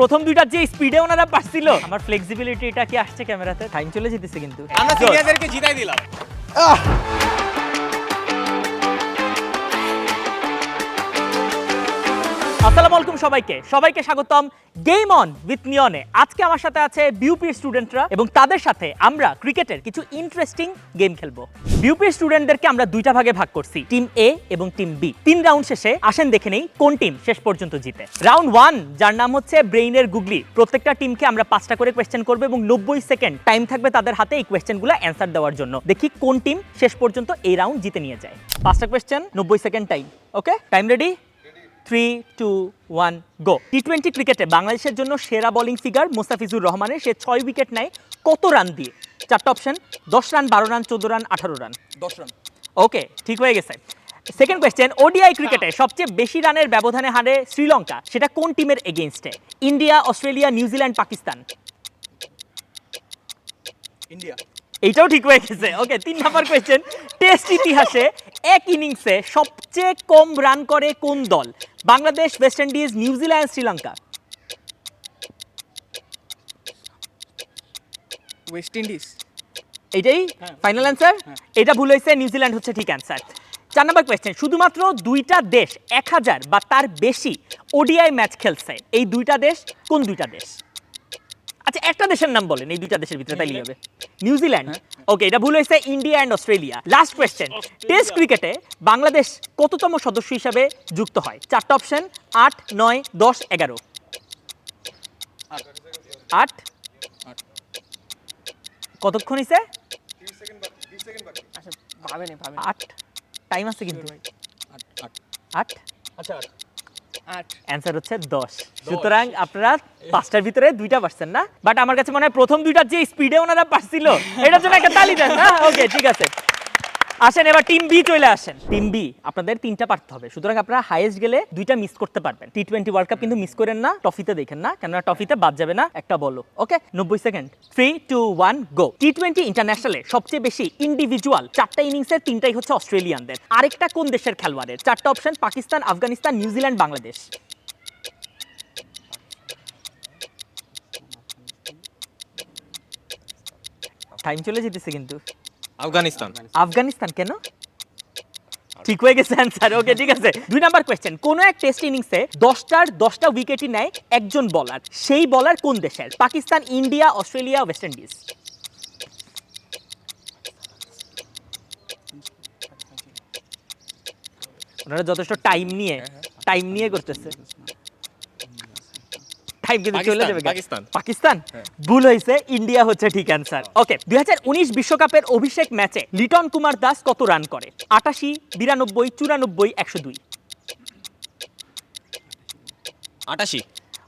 প্রথম দুইটার যে স্পিডে ওনারা পারছিল। আমার ফ্লেক্সিবিলিটি এটা কি আসছে ক্যামেরাতে টাইম চলে যেতেছে কিন্তু। আমরা সিনিয়রদেরকে জিতাই দিলাম। আসসালামু আলাইকুম সবাইকে। সবাইকে স্বাগতম গেম অন উইথ নিয়নে আজকে আমার সাথে আছে বিউপির স্টুডেন্টরা এবং তাদের সাথে আমরা ক্রিকেটের কিছু ইন্টারেস্টিং গেম খেলব। বিউপির স্টুডেন্টদেরকে আমরা দুইটা ভাগে ভাগ করছি টিম এ এবং টিম বি তিন রাউন্ড শেষে আসেন দেখে নেই কোন টিম শেষ পর্যন্ত জিতে। রাউন্ড ওয়ান যার নাম হচ্ছে ব্রেইনের গুগলি প্রত্যেকটা টিমকে আমরা পাঁচটা করে কোয়েশ্চেন করব এবং নব্বই সেকেন্ড টাইম থাকবে তাদের হাতে এই কোয়েশ্চেনগুলো অ্যান্সার দেওয়ার জন্য। দেখি কোন টিম শেষ পর্যন্ত এই রাউন্ড জিতে নিয়ে যায়। পাঁচটা কোয়েশ্চেন নব্বই second time okay time ready three two one go T twenty ক্রিকেটে বাংলাদেশের জন্য সেরা বোলিং ফিগার মুস্তাফিজুর রহমানের সে ছয় উইকেট নেয় কত রান দিয়ে? চারটা অপশন দশ রান বারো রান চোদ্দ রান আঠারো রান দশ রান ওকে ঠিক হয়ে গেছে। সেকেন্ড কোয়েশ্চেন ওডিআই ক্রিকেটে সবচেয়ে বেশি রানের ব্যবধানে হারে শ্রীলঙ্কা সেটা কোন টিমের এগেনস্টে India Australia New Zealand Pakistan India এইটাও ঠিক হয়ে গেছে। ওকে তিন নাম্বার কোয়েশ্চেন টেস্ট ইতিহাসে এক ইনিংসে সবচেয়ে কম রান করে কোন দল? Bangladesh West Indies New Zealand Sri Lanka West Indies এটাই ফাইনাল অ্যান্সার এটা ভুল হয়েছে নিউজিল্যান্ড হচ্ছে ঠিক অ্যান্সার চার নম্বর কোয়েশ্চেন শুধুমাত্র দুইটা দেশ এক হাজার বা তার বেশি ওডিআই ম্যাচ খেলছে। এই দুইটা দেশ কোন দুইটা দেশ? আচ্ছা একটা দেশের নাম বলেন এই দুইটা দেশের ভিতরে তাই হবে। নিউজিল্যান্ড ওকে এটা ভুল হয়েছে India and Australia last question test ক্রিকেটে বাংলাদেশ কততম সদস্য হিসাবে যুক্ত হয়? চারটা অপশন আট নয় দশ এগারো। আট। কতক্ষণ হিসে ভাবেনি ভাবেনি। আট। টাইম আছে কিন্তু। আট। আচ্ছা আট। অ্যান্সার হচ্ছে দশ। সুতরাং আপনারা পাঁচটার ভিতরে দুইটা পারছেন না বাট আমার কাছে মনে হয় প্রথম দুইটার যে স্পিডে ওনারা পারছিল এটার জন্য একটা তালি দেন। না ওকে ঠিক আছে। আসেন, এবার টিম বি চলে আসেন। টিম বি আপনাদের তিনটা পারতে হবে। সুতরাং আপনারা হাইয়েস্ট গেলে দুইটা মিস করতে পারবেন। টি টোয়েন্টি ওয়ার্ল্ড কাপ কিন্তু মিস করেন না টফিতে দেখেন না, কেননা টফিতে বাদ যাবে না, একটা বলো ওকে নব্বই second three two one go T twenty ইন্টারন্যাশনালে সবচেয়ে বেশি ইন্ডিভিজুয়াল চারটা ইনিংসের তিনটাই হচ্ছে অস্ট্রেলিয়ানদের। আরেকটা কোন দেশের খেলোয়াড়ের? চারটা option Pakistan, Afghanistan New Zealand Bangladesh time চলে যেতেছে কিন্তু। আফগানিস্তান। আফগানিস্তান। কেন? ঠিক হয়ে গেছে অ্যান্সার ওকে ঠিক আছে। দুই নাম্বার কোয়েশ্চেন কোন এক টেস্ট ইনিংসে দশটার দশটা উইকেটই নেয় একজন বলার সেই বলার কোন দেশের? Pakistan, India, Australia West Indies ওনারা যথেষ্ট টাইম নিয়ে টাইম নিয়ে করতেছে। টাইম কিন্তু চলে যাবে পাকিস্তান। পাকিস্তান? ভুল হয়েছে ইন্ডিয়া হচ্ছে ঠিক অ্যান্সার ওকে দুই বিশ্বকাপের অভিষেক ম্যাচে লিটন কুমার দাস কত রান করে? আটাশি বিরানব্বই চুরানব্বই একশো দুই। আটাশি।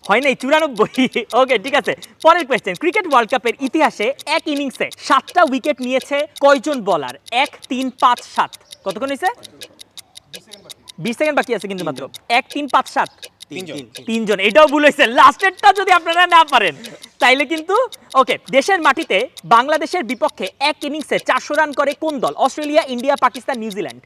হয় নাই চুরানব্বই? ওকে ঠিক আছে। পরের কোয়েশ্চেন ক্রিকেট ওয়ার্ল্ড কাপের ইতিহাসে এক ইনিংসে সাতটা উইকেট নিয়েছে কয়জন বলার এক তিন পাঁচ সাত। কতক্ষণ হয়েছে? বিশ সেকেন্ড বাকি আছে কিন্তু মাত্র। এক তিন পাঁচ সাত। তিনজন তিনজন। এটাও ভুল হয়েছে। লাস্টেরটা যদি আপনারা না পারেন তাইলে কিন্তু ওকে দেশের মাটিতে বাংলাদেশের বিপক্ষে এক ইনিংসে চারশো রান করে কোন দল? অস্ট্রেলিয়া ইন্ডিয়া পাকিস্তান নিউজিল্যান্ড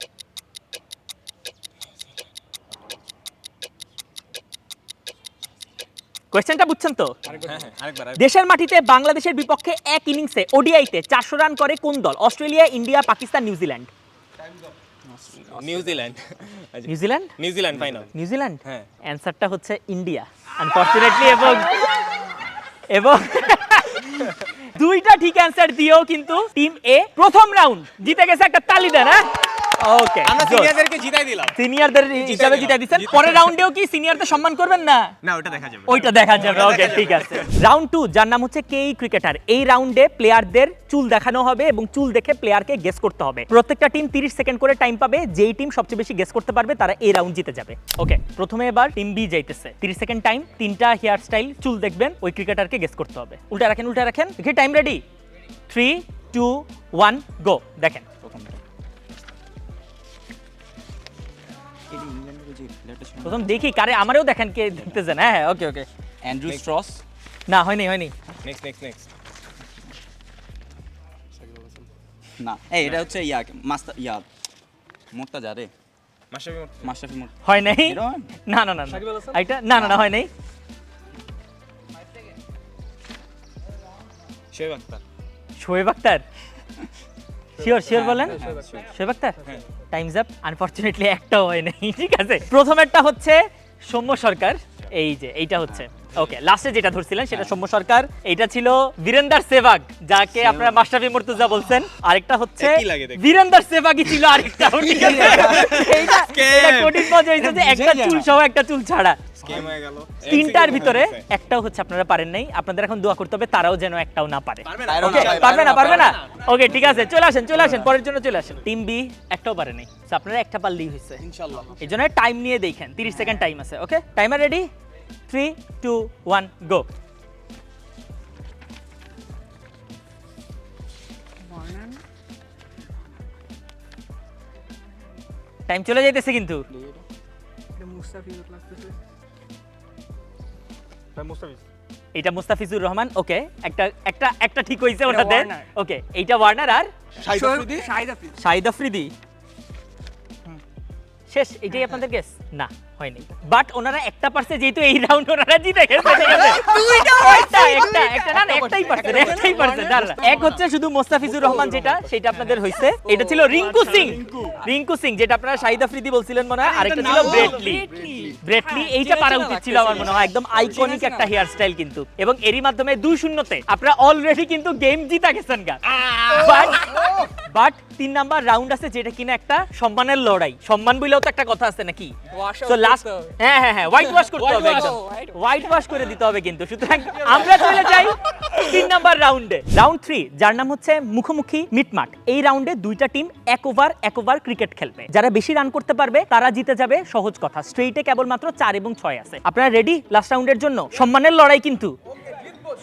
কোয়েশ্চেনটা বুঝছেন তো? হ্যাঁ হ্যাঁ আরেকবার। দেশের মাটিতে বাংলাদেশের বিপক্ষে এক ইনিংসে ওডিআইতে চারশো রান করে কোন দল? Australia India Pakistan New Zealand New Zealand New Zealand New Zealand final New Zealand হ্যাঁ। অ্যান্সারটা হচ্ছে ইন্ডিয়া আনফরচুনেটলি এবং এবং দুইটা ঠিক অ্যান্সার দিয়েও কিন্তু টিম এ প্রথম রাউন্ড জিতে গেছে একটা তালি দেন হ্যাঁ? ওকে আমরা সিনিয়রদেরকে জিতাই দিলাম। সিনিয়রদের হিসাবে দিলাম। জিতে পরের রাউন্ডেও কি সিনিয়রদের সম্মান করবেন না? না ওটা দেখা যাবে। ওইটা দেখা যাবে। ওকে ঠিক আছে। রাউন্ড টু যার নাম হচ্ছে কেই ক্রিকেটার এই রাউন্ডে প্লেয়ারদের চুল দেখানো হবে এবং চুল দেখে প্লেয়ারকে গেস করতে হবে। প্রত্যেকটা টিম 30 সেকেন্ড করে টাইম পাবে। যেই টিম সবচেয়ে বেশি গেস করতে পারবে তারা এই রাউন্ড জিতে যাবে। ওকে প্রথমে এবার টিম বি যাইতেছে। 30 সেকেন্ড টাইম তিনটা হেয়ার স্টাইল চুল দেখবেন ওই ক্রিকেটারকে গেস করতে হবে। উল্টা রাখেন উল্টা রাখেন। দেখি time ready three two one go দেখেন। প্রথম দেখি কারে আমারও দেখেন কে দেখতেছেন হ্যাঁ হ্যাঁ ওকে ওকে অ্যান্ড্রু স্ট্রস না হয়নি হয়নি। নেক্সট নেক্সট নেক্সট না এই এটা হচ্ছে ইয়া মাস্টার ইয়া মোর্তাজা রে। মাশরাফি মাশরাফি মোর্তা হয় নাই? না না না এটা না না না হয় নাই। শোয়েব আক্তার শোয়েব আক্তার শিওর শিওর বলেন। হ্যাঁ, sure. Shoaib Akhtar. Time's up unfortunately একটাও হয় নাই ঠিক আছে? প্রথমেরটা হচ্ছে সৌম্য সরকার। এই যে এইটা হচ্ছে। ওকে লাস্টে যেটা ধরছিলেন সেটা সৌম্য সরকার। এইটা ছিল বীরেন্দার সেবাগ যাকে আপনারা মুর্তুজা বলছেন। আরেকটা হচ্ছে। বীরেন্দার সেবাগই ছিল আরেকটা ঠিক আছে? এইটা এটা কঠিন মজা হয়েছে যে একটা চুল সহ একটা চুল ছাড়া। হয়ে তিনটার ভিতরে একটাও হচ্ছে আপনারা পারেন নাই। আপনাদের এখন দোয়া করতে হবে তারাও যেন একটাও না পারে। পারবে না। পারবে না, ওকে ঠিক আছে চলে আসেন চলে আসেন পরের জন্য চলে আসেন। টিম বি একটাও পারে নাই। আপনারা একটা পারলেই হয়েছে। এই জন্য টাইম নিয়ে দেখেন তিরিশ সেকেন্ড টাইম আছে okay timer ready three two one go time চলে যাইতেছে কিন্তু। এটা মুস্তাফিজুর রহমান ওকে। একটা একটা একটা ঠিক হইছে ওনাদের। ওকে এইটা ওয়ার্নার আর শাহিদ আফ্রিদি। শেষ এটাই আপনাদের গেস না হয়নি। বাট ওনারা একটা পারছে যেহেতু এই রাউন্ড ওনারা জিতে গেছে। একটা একটা একটা। না না, একটাই পারছে একটাই পারছে দাঁড়া এক হচ্ছে শুধু মোস্তাফিজুর রহমান যেটা সেটা আপনাদের হইছে এটা ছিল রিঙ্কু সিং। রিঙ্কু। সিং যেটা আপনারা শাহিদ আফ্রিদি বলছিলেন মনে হয় আরেকটা ছিল ব্রেটলি ব্রেটলি এইটা পারা উচিত ছিল আমার মনে হয় একদম আইকনিক একটা হেয়ার স্টাইল কিন্তু। এবং এরই মাধ্যমে দুই শূন্যতে আপনারা অলরেডি কিন্তু গেম জিতা গেছেন গা। বাট বাট তিন নাম্বার রাউন্ড আছে যেটা কিনা একটা সম্মানের লড়াই। সম্মান বলেও তো একটা কথা আছে নাকি? তো লাস্ট হ্যাঁ হ্যাঁ হ্যাঁ হোয়াইট ওয়াশ করতে হবে একদম। হোয়াইট ওয়াশ করে দিতে হবে কিন্তু। সুতরাং আমরা চলে যাই তিন নাম্বার রাউন্ডে রাউন্ড থ্রি যার নাম হচ্ছে মুখোমুখি মিটমাট। এই রাউন্ডে দুইটা টিম এক ওভার এক ওভার ক্রিকেট খেলবে। যারা বেশি রান করতে পারবে তারা জিতে যাবে সহজ কথা। স্ট্রেইটে কেবলমাত্র চার এবং ছয় আছে। আপনারা রেডি লাস্ট রাউন্ডের জন্য? সম্মানের লড়াই কিন্তু।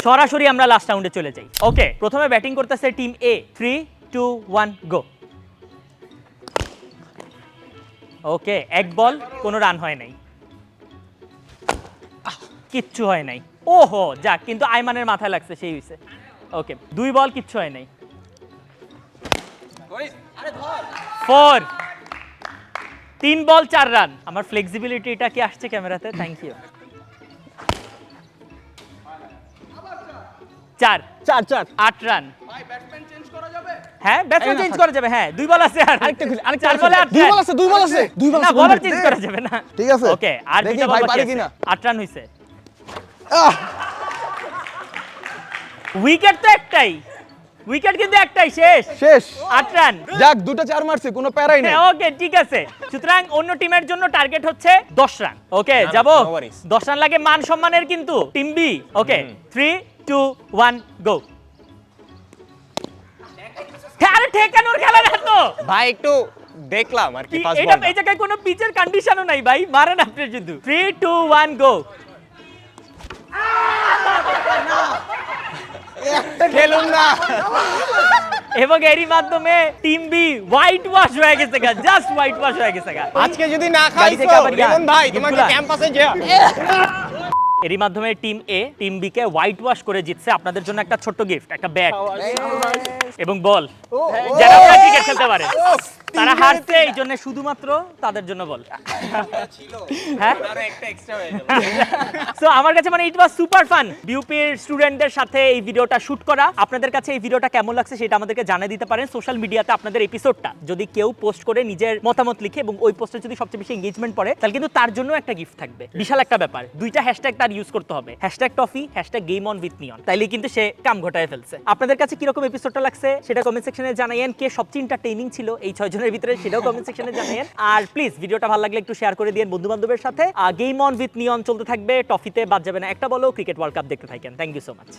সরাসরি আমরা লাস্ট রাউন্ডে চলে যাই। ওকে প্রথমে ব্যাটিং করতেছে team A three two one go okay এক বল কোনো রান হয় নাই। কিচ্ছু হয় নাই। ওহো যাক কিন্তু আইমানের মাথায় লাগছে সেই হইছে। ওকে দুই বল কিচ্ছু হয় নাই। ফোর তিন বল চার রান আমার ফ্লেক্সিবিলিটি এটা কি আসছে ক্যামেরাতে? থ্যাংক ইউ চার। চার চার। আট রান হ্যাঁ ব্যাটসম্যান চেঞ্জ করা যাবে হ্যাঁ দুই বল আছে আর। আরেকটা খুলি, আরেকটা চার বলে আট দুই বল আছে, দুই বল আছে, দুই বল আছে, বলার চেঞ্জ করা যাবে না। ঠিক আছে। ওকে আর দুইটা বল পারে আছে। কিনা। আট রান হইছে। উইকেট তো একটাই। উইকেট কিন্তু একটাই শেষ। শেষ। আট রান। যাক দুটো চার মারছে কোনো প্যারাই নেই। ওকে ঠিক আছে। সুতরাং অন্য টিমের জন্য টার্গেট হচ্ছে দশ রান। ওকে যাব। দশ রান লাগে মান সম্মানের কিন্তু team B okay three two one go আরে ঠেকানোর খেলা না তো ভাই একটু দেখলাম আর কি এটা এই জায়গায় কোনো পিচের কন্ডিশনও নাই ভাই। মারেন আপনি শুধু। থ্রি টু ওয়ান গো খেলুন না। এবং এরই মাধ্যমে টিম বি হোয়াইট ওয়াশ হয়ে গেছে গা জাস্ট হোয়াইট ওয়াশ হয়ে গেছে গা। আজকে যদি না রিমন ভাই তোমাকে ক্যাম্পাসে যা এরই মাধ্যমে টিম এ টিম বি কে হোয়াইট ওয়াশ করে জিতছে আপনাদের জন্য একটা ছোট্ট গিফট একটা ব্যাট এবং বল যারা ক্রিকেট খেলতে পারে তারা হারছে এই জন্য শুধুমাত্র তাদের জন্য বল। হ্যাঁ? এক্সট্রা হয়ে সো আমার কাছে মানে ইট ওয়াজ সুপার ফান বিউপির স্টুডেন্টদের সাথে এই ভিডিওটা শুট করা। আপনাদের কাছে এই ভিডিওটা কেমন লাগছে সেটা আমাদেরকে জানিয়ে দিতে পারেন সোশ্যাল মিডিয়াতে আপনাদের এপিসোডটা যদি কেউ পোস্ট করে নিজের মতামত লিখে এবং ওই পোস্টে যদি সবচেয়ে বেশি এঙ্গেজমেন্ট পড়ে তাহলে কিন্তু তার জন্য একটা গিফট থাকবে। বিশাল একটা ব্যাপার। দুইটা হ্যাশট্যাগ তার ইউজ করতে হবে। Hashtag toffee hashtag game on with Neon তাইলে কিন্তু সে কাম ঘটায় ফেলছে। আপনাদের কাছে কীরকম এপিসোডটা লাগছে সেটা কমেন্ট সেকশনে জানাইয়েন। কে সবচেয়ে এন্টারটেইনিং ছিল এই ছয় জনের ভিতরে সেটাও কমেন্ট সেকশনে জানেন আর প্লিজ ভিডিওটা ভালো লাগলে একটু শেয়ার করে দিন বন্ধু বান্ধবের সাথে গেম অন উইথ নিয়ন চলতে থাকবে, টফিতে বাদ যাবে না। একটা বলো ক্রিকেট ওয়ার্ল্ড কাপ দেখতে থাকেন। Thank you so much